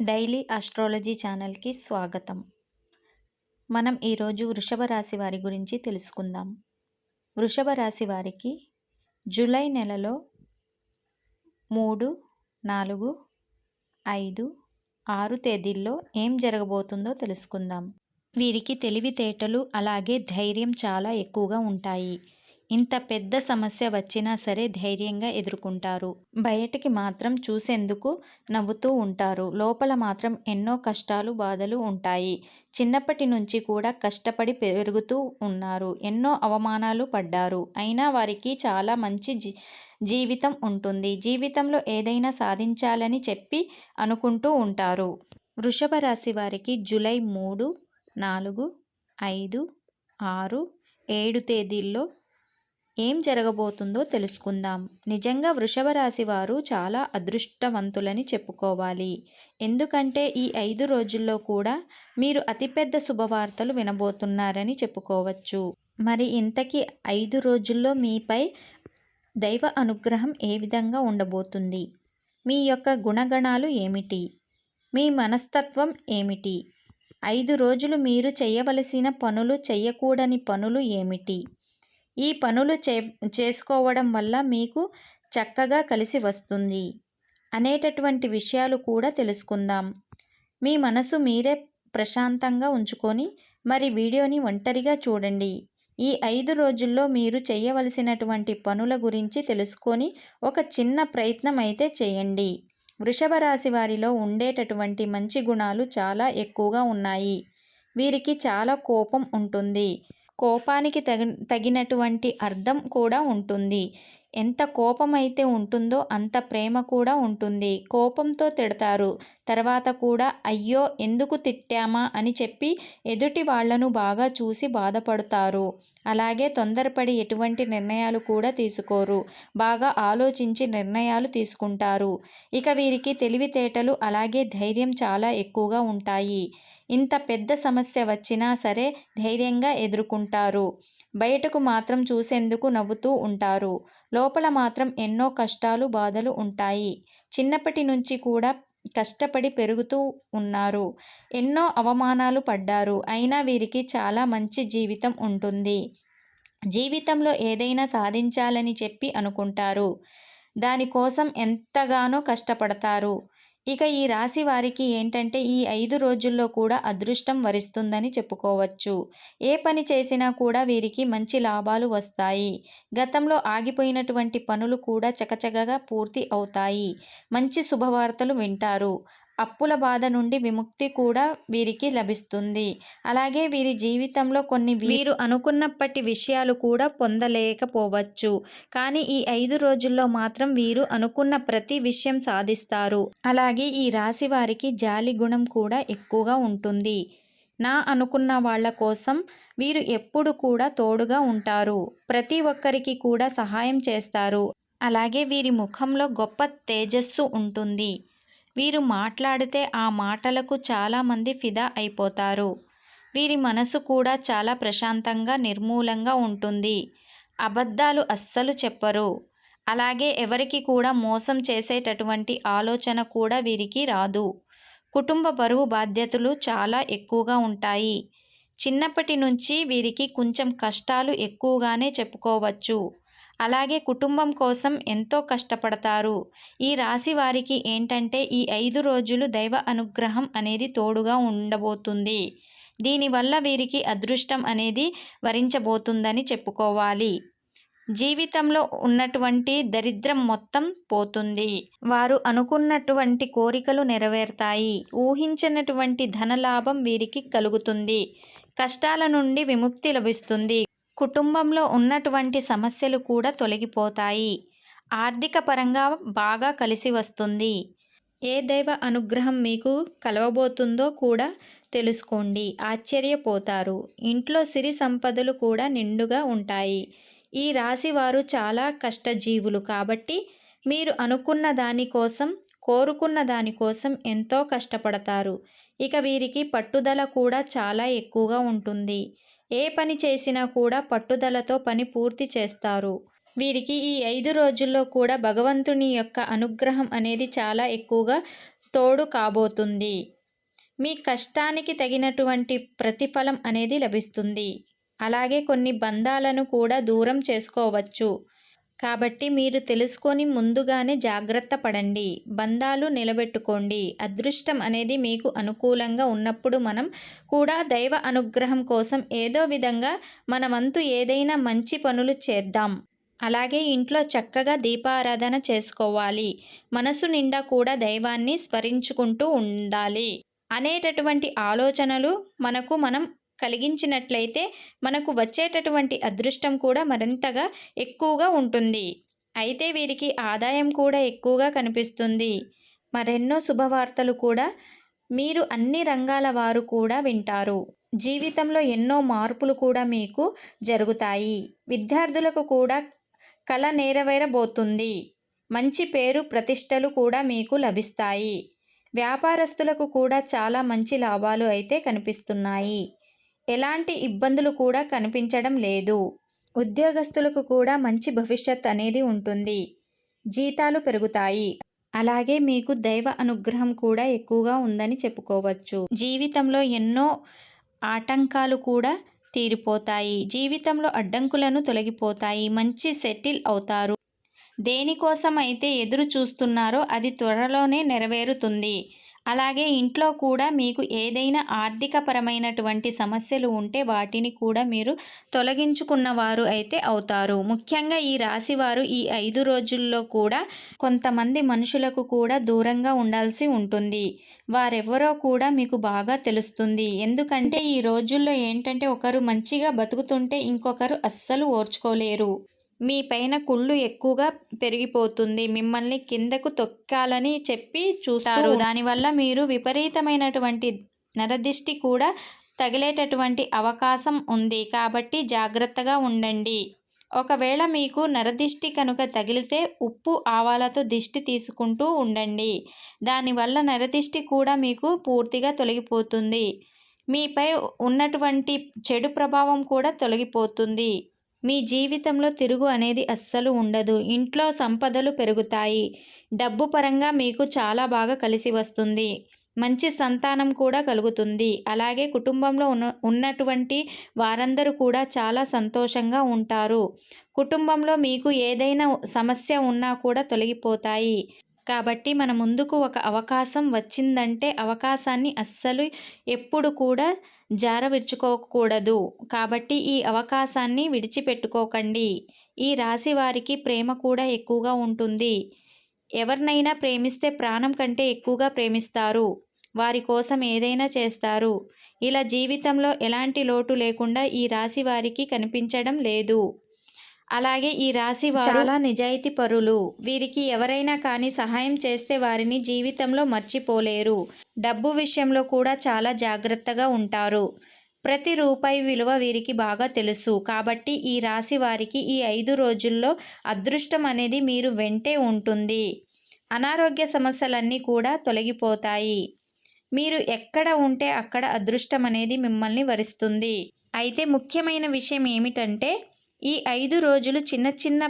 Daily astrology ఛానల్కి స్వాగతం. మనం ఈరోజు వృషభ రాశి వారి గురించి తెలుసుకుందాం. వృషభ రాశి వారికి జూలై నెలలో మూడు నాలుగు ఐదు ఆరు తేదీల్లో ఏం జరగబోతుందో తెలుసుకుందాం. వీరికి తెలివితేటలు అలాగే ధైర్యం చాలా ఎక్కువగా ఉంటాయి. ఇంత పెద్ద సమస్య వచ్చినా సరే ధైర్యంగా ఎదుర్కొంటారు. బయటికి మాత్రం చూసేందుకు నవ్వుతూ ఉంటారు. లోపల మాత్రం ఎన్నో కష్టాలు బాధలు ఉంటాయి. చిన్నప్పటి నుంచి కూడా కష్టపడి పెరుగుతూ ఉన్నారు. ఎన్నో అవమానాలు పడ్డారు. అయినా వారికి చాలా మంచి జీ జీవితం ఉంటుంది. జీవితంలో ఏదైనా సాధించాలని చెప్పి అనుకుంటూ ఉంటారు. వృషభ రాశి వారికి జూలై మూడు నాలుగు ఐదు ఆరు ఏడు తేదీల్లో ఏం జరగబోతుందో తెలుసుకుందాం. నిజంగా వృషభ రాశి వారు చాలా అదృష్టవంతులని చెప్పుకోవాలి. ఎందుకంటే ఈ ఐదు రోజుల్లో కూడా మీరు అతిపెద్ద శుభవార్తలు వినబోతున్నారని చెప్పుకోవచ్చు. మరి ఇంతకీ ఐదు రోజుల్లో మీపై దైవ అనుగ్రహం ఏ విధంగా ఉండబోతుంది? మీ యొక్క గుణగణాలు ఏమిటి? మీ మనస్తత్వం ఏమిటి? ఐదు రోజులు మీరు చేయవలసిన పనులు చేయకూడని పనులు ఏమిటి? ఈ పనులు చే చేసుకోవడం వల్ల మీకు చక్కగా కలిసి వస్తుంది అనేటటువంటి విషయాలు కూడా తెలుసుకుందాం. మీ మనసు మీరే ప్రశాంతంగా ఉంచుకొని మరి వీడియోని ఒంటరిగా చూడండి. ఈ ఐదు రోజుల్లో మీరు చేయవలసినటువంటి పనుల గురించి తెలుసుకొని ఒక చిన్న ప్రయత్నం అయితే చేయండి. వృషభ రాశి వారిలో ఉండేటటువంటి మంచి గుణాలు చాలా ఎక్కువగా ఉన్నాయి. వీరికి చాలా కోపం ఉంటుంది. కోపానికి తగి తగినటువంటి అర్థం కూడా ఉంటుంది. ఎంత కోపం అయితే ఉంటుందో అంత ప్రేమ కూడా ఉంటుంది. కోపంతో తిడతారు. తర్వాత కూడా అయ్యో ఎందుకు తిట్టామా? అని చెప్పి ఎదుటి వాళ్ళను బాగా చూసి బాధపడతారు. అలాగే తొందరపడి ఎటువంటి నిర్ణయాలు కూడా తీసుకోరు. బాగా ఆలోచించి నిర్ణయాలు తీసుకుంటారు. ఇక వీరికి తెలివితేటలు అలాగే ధైర్యం చాలా ఎక్కువగా ఉంటాయి. ఇంత పెద్ద సమస్య వచ్చినా సరే ధైర్యంగా ఎదుర్కొంటారు. బయటకు మాత్రం చూసేందుకు నవ్వుతూ ఉంటారు. లోపల మాత్రం ఎన్నో కష్టాలు బాధలు ఉంటాయి. చిన్నప్పటి నుంచి కూడా కష్టపడి పెరుగుతూ ఉన్నారు. ఎన్నో అవమానాలు పడ్డారు. అయినా వీరికి చాలా మంచి జీవితం ఉంటుంది. జీవితంలో ఏదైనా సాధించాలని చెప్పి అనుకుంటారు. దానికోసం ఎంతగానో కష్టపడతారు. ఇక ఈ రాశి వారికి ఏంటంటే ఈ ఐదు రోజుల్లో కూడా అదృష్టం వరిస్తుందని చెప్పుకోవచ్చు. ఏ పని చేసినా కూడా వీరికి మంచి లాభాలు వస్తాయి. గతంలో ఆగిపోయినటువంటి పనులు కూడా చకచకగా పూర్తి అవుతాయి. మంచి శుభవార్తలు వింటారు. అప్పుల బాధ నుండి విముక్తి కూడా వీరికి లభిస్తుంది. అలాగే వీరి జీవితంలో కొన్ని వీరు అనుకున్నప్పటి విషయాలు కూడా పొందలేకపోవచ్చు. కానీ ఈ ఐదు రోజుల్లో మాత్రం వీరు అనుకున్న ప్రతి విషయం సాధిస్తారు. అలాగే ఈ రాశి వారికి జాలి గుణం కూడా ఎక్కువగా ఉంటుంది. నా అనుకున్న వాళ్ళ కోసం వీరు ఎప్పుడు కూడా తోడుగా ఉంటారు. ప్రతి ఒక్కరికి కూడా సహాయం చేస్తారు. అలాగే వీరి ముఖంలో గొప్ప తేజస్సు ఉంటుంది. వీరు మాట్లాడితే ఆ మాటలకు చాలామంది ఫిదా అయిపోతారు. వీరి మనసు కూడా చాలా ప్రశాంతంగా నిర్మూలంగా ఉంటుంది. అబద్ధాలు అస్సలు చెప్పరు. అలాగే ఎవరికి కూడా మోసం చేసేటటువంటి ఆలోచన కూడా వీరికి రాదు. కుటుంబ బరువు బాధ్యతలు చాలా ఎక్కువగా ఉంటాయి. చిన్నప్పటి నుంచి వీరికి కొంచెం కష్టాలు ఎక్కువగానే చెప్పుకోవచ్చు. అలాగే కుటుంబం కోసం ఎంతో కష్టపడతారు. ఈ రాశి వారికి ఏంటంటే ఈ ఐదు రోజులు దైవ అనుగ్రహం అనేది తోడుగా ఉండబోతుంది. దీనివల్ల వీరికి అదృష్టం అనేది వరించబోతుందని చెప్పుకోవాలి. జీవితంలో ఉన్నటువంటి దరిద్రం మొత్తం పోతుంది. వారు అనుకున్నటువంటి కోరికలు నెరవేరుతాయి. ఊహించినటువంటి ధనలాభం వీరికి కలుగుతుంది. కష్టాల నుండి విముక్తి లభిస్తుంది. కుటుంబంలో ఉన్నటువంటి సమస్యలు కూడా తొలగిపోతాయి. ఆర్థిక పరంగా బాగా కలిసి వస్తుంది. ఏ దైవ అనుగ్రహం మీకు కలవబోతుందో కూడా తెలుసుకోండి. ఆశ్చర్యపోతారు. ఇంట్లో సిరి సంపదలు కూడా నిండుగా ఉంటాయి. ఈ రాశి వారు చాలా కష్టజీవులు కాబట్టి మీరు అనుకున్న దానికోసం కోరుకున్న దానికోసం ఎంతో కష్టపడతారు. ఇక వీరికి పట్టుదల కూడా చాలా ఎక్కువగా ఉంటుంది. ఏ పని చేసినా కూడా పట్టుదలతో పని పూర్తి చేస్తారు. వీరికి ఈ ఐదు రోజుల్లో కూడా భగవంతుని యొక్క అనుగ్రహం అనేది చాలా ఎక్కువగా తోడు కాబోతుంది. మీ కష్టానికి తగినటువంటి ప్రతిఫలం అనేది లభిస్తుంది. అలాగే కొన్ని బంధాలను కూడా దూరం చేసుకోవచ్చు. కాబట్టి మీరు తెలుసుకొని ముందుగానే జాగ్రత్త పడండి. బంధాలు నిలబెట్టుకోండి. అదృష్టం అనేది మీకు అనుకూలంగా ఉన్నప్పుడు మనం కూడా దైవ అనుగ్రహం కోసం ఏదో విధంగా మనమంతు ఏదైనా మంచి పనులు చేద్దాం. అలాగే ఇంట్లో చక్కగా దీపారాధన చేసుకోవాలి. మనసు నిండా కూడా దైవాన్ని స్మరించుకుంటూ ఉండాలి. అనేటటువంటి ఆలోచనలు మనకు మనం కలిగించినట్లయితే మనకు వచ్చేటటువంటి అదృష్టం కూడా మరింతగా ఎక్కువగా ఉంటుంది. అయితే వీరికి ఆదాయం కూడా ఎక్కువగా కనిపిస్తుంది. మరెన్నో శుభవార్తలు కూడా మీరు అన్ని రంగాల వారు కూడా వింటారు. జీవితంలో ఎన్నో మార్పులు కూడా మీకు జరుగుతాయి. విద్యార్థులకు కూడా కళ నెరవేరబోతుంది. మంచి పేరు ప్రతిష్టలు కూడా మీకు లభిస్తాయి. వ్యాపారస్తులకు కూడా చాలా మంచి లాభాలు అయితే కనిపిస్తున్నాయి. ఎలాంటి ఇబ్బందులు కూడా కనిపించడం లేదు. ఉద్యోగస్తులకు కూడా మంచి భవిష్యత్ అనేది ఉంటుంది. జీతాలు పెరుగుతాయి. అలాగే మీకు దైవ అనుగ్రహం కూడా ఎక్కువగా ఉందని చెప్పుకోవచ్చు. జీవితంలో ఎన్నో ఆటంకాలు కూడా తీరిపోతాయి. జీవితంలో అడ్డంకులను తొలగిపోతాయి. మంచి సెటిల్ అవుతారు. దేనికోసం అయితే ఎదురు చూస్తున్నారో అది త్వరలోనే నెరవేరుతుంది. అలాగే ఇంట్లో కూడా మీకు ఏదైనా ఆర్థికపరమైనటువంటి సమస్యలు ఉంటే వాటిని కూడా మీరు తొలగించుకున్న వారు అయితే అవుతారు. ముఖ్యంగా ఈ రాశి వారు ఈ ఐదు రోజుల్లో కూడా కొంతమంది మనుషులకు కూడా దూరంగా ఉండాల్సి ఉంటుంది. వారెవరో కూడా మీకు బాగా తెలుస్తుంది. ఎందుకంటే ఈ రోజుల్లో ఏంటంటే ఒకరు మంచిగా బతుకుతుంటే ఇంకొకరు అస్సలు ఓర్చుకోలేరు. మీ పైన కుళ్ళు ఎక్కువగా పెరిగిపోతుంది. మిమ్మల్ని కిందకు తొక్కాలని చెప్పి చూస్తారు. దానివల్ల మీరు విపరీతమైనటువంటి నరదిష్టి కూడా తగిలేటటువంటి అవకాశం ఉంది. కాబట్టి జాగ్రత్తగా ఉండండి. ఒకవేళ మీకు నరదిష్టి కనుక తగిలితే ఉప్పు ఆవాలతో దిష్టి తీసుకుంటూ ఉండండి. దానివల్ల నరదిష్టి కూడా మీకు పూర్తిగా తొలగిపోతుంది. మీపై ఉన్నటువంటి చెడు ప్రభావం కూడా తొలగిపోతుంది. మీ జీవితంలో తిరుగు అనేది అస్సలు ఉండదు. ఇంట్లో సంపదలు పెరుగుతాయి. డబ్బు పరంగా మీకు చాలా బాగా కలిసి వస్తుంది. మంచి సంతానం కూడా కలుగుతుంది. అలాగే కుటుంబంలో ఉన్న ఉన్నటువంటి వారందరూ కూడా చాలా సంతోషంగా ఉంటారు. కుటుంబంలో మీకు ఏదైనా సమస్య ఉన్నా కూడా తొలగిపోతాయి. కాబట్టి మన ముందుకు ఒక అవకాశం వచ్చిందంటే అవకాశాన్ని అస్సలు ఎప్పుడు కూడా జారవిచ్చుకోకూడదు కాబట్టి ఈ అవకాశాన్ని విడిచిపెట్టుకోకండి. ఈ రాశి వారికి ప్రేమ కూడా ఎక్కువగా ఉంటుంది. ఎవరినైనా ప్రేమిస్తే ప్రాణం కంటే ఎక్కువగా ప్రేమిస్తారు. వారి కోసం ఏదైనా చేస్తారు. ఇలా జీవితంలో ఎలాంటి లోటు లేకుండా ఈ రాశి వారికి కనిపించడం లేదు. అలాగే ఈ రాశి వారు చాలా నిజాయితీ పరులు. వీరికి ఎవరైనా కానీ సహాయం చేస్తే వారిని జీవితంలో మర్చిపోలేరు. డబ్బు విషయంలో కూడా చాలా జాగ్రత్తగా ఉంటారు. ప్రతి రూపాయి విలువ వీరికి బాగా తెలుసు. కాబట్టి ఈ రాశి వారికి ఈ ఐదు రోజుల్లో అదృష్టం అనేది మీరు వెంటే ఉంటుంది. అనారోగ్య సమస్యలన్నీ కూడా తొలగిపోతాయి. మీరు ఎక్కడ ఉంటే అక్కడ అదృష్టం అనేది మిమ్మల్ని వరిస్తుంది. అయితే ముఖ్యమైన విషయం ఏమిటంటే ఈ ఐదు రోజులు చిన్న చిన్న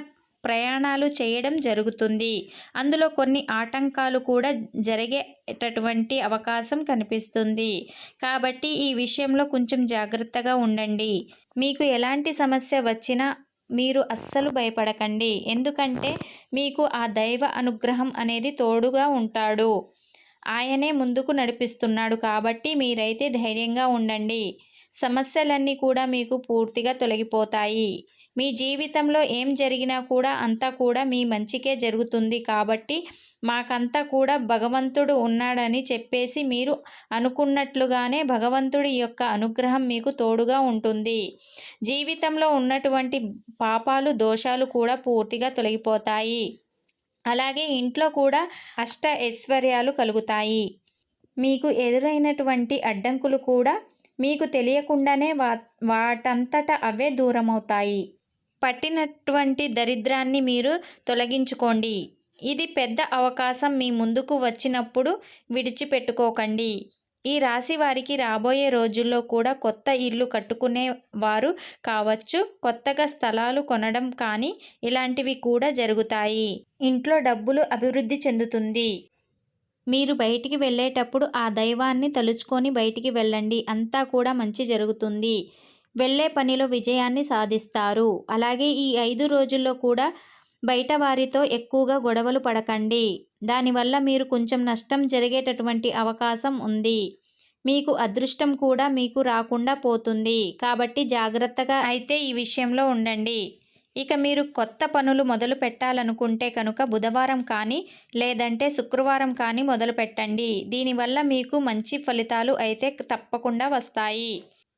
ప్రయాణాలు చేయడం జరుగుతుంది. అందులో కొన్ని ఆటంకాలు కూడా జరిగేటటువంటి అవకాశం కనిపిస్తుంది. కాబట్టి ఈ విషయంలో కొంచెం జాగ్రత్తగా ఉండండి. మీకు ఎలాంటి సమస్య వచ్చినా మీరు అస్సలు భయపడకండి. ఎందుకంటే మీకు ఆ దైవ అనుగ్రహం అనేది తోడుగా ఉంటాడు. ఆయనే ముందుకు నడిపిస్తున్నాడు కాబట్టి మీరైతే ధైర్యంగా ఉండండి. సమస్యలన్నీ కూడా మీకు పూర్తిగా తొలగిపోతాయి. మీ జీవితంలో ఏం జరిగినా కూడా అంతా కూడా మీ మంచికే జరుగుతుంది కాబట్టి మాకంతా కూడా భగవంతుడు ఉన్నాడని చెప్పేసి మీరు అనుకున్నట్లుగానే భగవంతుడి యొక్క అనుగ్రహం మీకు తోడుగా ఉంటుంది. జీవితంలో ఉన్నటువంటి పాపాలు దోషాలు కూడా పూర్తిగా తొలగిపోతాయి. అలాగే ఇంట్లో కూడా అష్ట ఐశ్వర్యాలు కలుగుతాయి. మీకు ఎదురైనటువంటి అడ్డంకులు కూడా మీకు తెలియకుండానే వా వాటంతట అవే దూరమవుతాయి. పట్టినటువంటి దరిద్రాన్ని మీరు తొలగించుకోండి. ఇది పెద్ద అవకాశం మీ ముందుకు వచ్చినప్పుడు విడిచిపెట్టుకోకండి. ఈ రాశి వారికి రాబోయే రోజుల్లో కూడా కొత్త ఇల్లు కట్టుకునే వారు కావచ్చు. కొత్తగా స్థలాలు కొనడం కానీ ఇలాంటివి కూడా జరుగుతాయి. ఇంట్లో డబ్బులు అభివృద్ధి చెందుతుంది. మీరు బయటికి వెళ్ళేటప్పుడు ఆ దైవాన్ని తలుచుకొని బయటికి వెళ్ళండి. అంతా కూడా మంచి జరుగుతుంది. వెళ్ళే పనిలో విజయాన్ని సాధిస్తారు. అలాగే ఈ ఐదు రోజుల్లో కూడా బయట వారితో ఎక్కువగా గొడవలు పడకండి. దానివల్ల మీరు కొంచెం నష్టం జరిగేటటువంటి అవకాశం ఉంది. మీకు అదృష్టం కూడా మీకు రాకుండా పోతుంది. కాబట్టి జాగ్రత్తగా అయితే ఈ విషయంలో ఉండండి. ఇక మీరు కొత్త పనులు మొదలు పెట్టాలనుకుంటే కనుక బుధవారం కానీ లేదంటే శుక్రవారం కానీ మొదలు పెట్టండి దీనివల్ల మీకు మంచి ఫలితాలు అయితే తప్పకుండా వస్తాయి.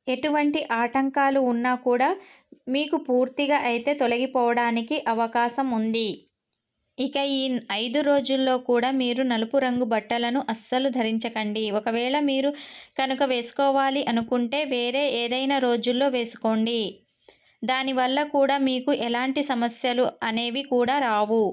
ఎటువంటి ఆటంకాలు ఉన్నా కూడా మీకు పూర్తిగా అయితే తొలగిపోవడానికి అవకాశం ఉంది. ఇక ఈ ఐదు రోజుల్లో కూడా మీరు నలుపు రంగు బట్టలను అస్సలు ధరించకండి. ఒకవేళ మీరు కనుక వేసుకోవాలి అనుకుంటే వేరే ఏదైనా రోజుల్లో వేసుకోండి. దానివల్ల కూడా మీకు ఎలాంటి సమస్యలు అనేవి కూడా రావు.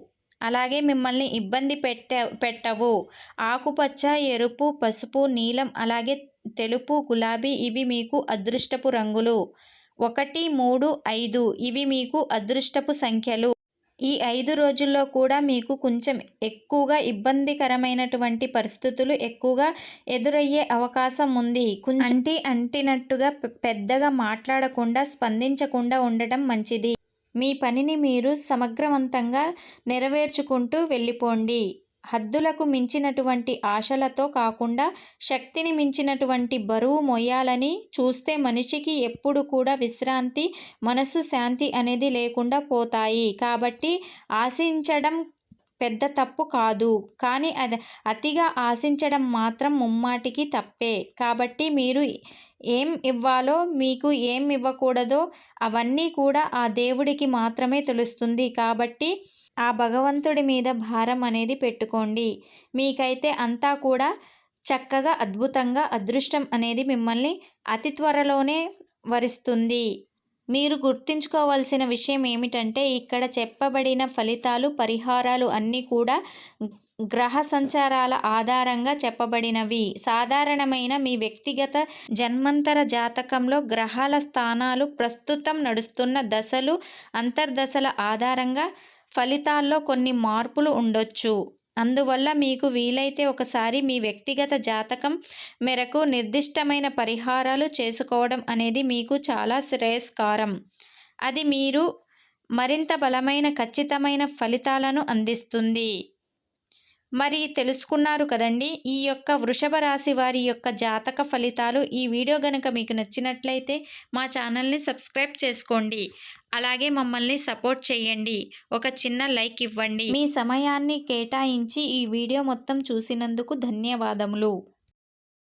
అలాగే మిమ్మల్ని ఇబ్బంది పెట్ట పెట్టవు. ఆకుపచ్చ ఎరుపు పసుపు నీలం అలాగే తెలుపు గులాబీ ఇవి మీకు అదృష్టపు రంగులు. ఒకటి మూడు ఐదు ఇవి మీకు అదృష్టపు సంఖ్యలు. ఈ ఐదు రోజుల్లో కూడా మీకు కొంచెం ఎక్కువగా ఇబ్బందికరమైనటువంటి పరిస్థితులు ఎక్కువగా ఎదురయ్యే అవకాశం ఉంది. అంటి అంటినట్టుగా పెద్దగా మాట్లాడకుండా స్పందించకుండా ఉండటం మంచిది. మీ పనిని మీరు సమగ్రవంతంగా నెరవేర్చుకుంటూ వెళ్ళిపోండి. హద్దులకు మించినటువంటి ఆశలతో కాకుండా శక్తిని మించినటువంటి బరువు మొయ్యాలని చూస్తే మనిషికి ఎప్పుడు కూడా విశ్రాంతి మనసు శాంతి అనేది లేకుండా పోతాయి. కాబట్టి ఆశించడం పెద్ద తప్పు కాదు. కానీ అది అతిగా ఆశించడం మాత్రం ముమ్మాటికి తప్పే. కాబట్టి మీరు ఏం ఇవ్వాలో మీకు ఏం ఇవ్వకూడదో అవన్నీ కూడా ఆ దేవుడికి మాత్రమే తెలుస్తుంది. కాబట్టి ఆ భగవంతుడి మీద భారం అనేది పెట్టుకోండి. మీకైతే అంతా కూడా చక్కగా అద్భుతంగా అదృష్టం అనేది మిమ్మల్ని అతి త్వరలోనే వరిస్తుంది. మీరు గుర్తుంచుకోవాల్సిన విషయం ఏమిటంటే ఇక్కడ చెప్పబడిన ఫలితాలు పరిహారాలు అన్నీ కూడా గ్రహ సంచారాల ఆధారంగా చెప్పబడినవి. సాధారణమైన మీ వ్యక్తిగత జన్మంతర జాతకంలో గ్రహాల స్థానాలు ప్రస్తుతం నడుస్తున్న దశలు అంతర్దశల ఆధారంగా ఫలితాల్లో కొన్ని మార్పులు ఉండొచ్చు. అందువల్ల మీకు వీలైతే ఒకసారి మీ వ్యక్తిగత జాతకం మేరకు నిర్దిష్టమైన పరిహారాలు చేసుకోవడం అనేది మీకు చాలా శ్రేయస్కారం. అది మీరు మరింత బలమైన ఖచ్చితమైన ఫలితాలను అందిస్తుంది. మరి తెలుసుకున్నారు కదండి ఈ యొక్క వృషభ రాశి వారి యొక్క జాతక ఫలితాలు. ఈ వీడియో కనుక మీకు నచ్చినట్లయితే మా ఛానల్ని సబ్స్క్రైబ్ చేసుకోండి. అలాగే మమ్మల్ని సపోర్ట్ చేయండి. ఒక చిన్న లైక్ ఇవ్వండి. మీ సమయాన్ని కేటాయించి ఈ వీడియో మొత్తం చూసినందుకు ధన్యవాదములు.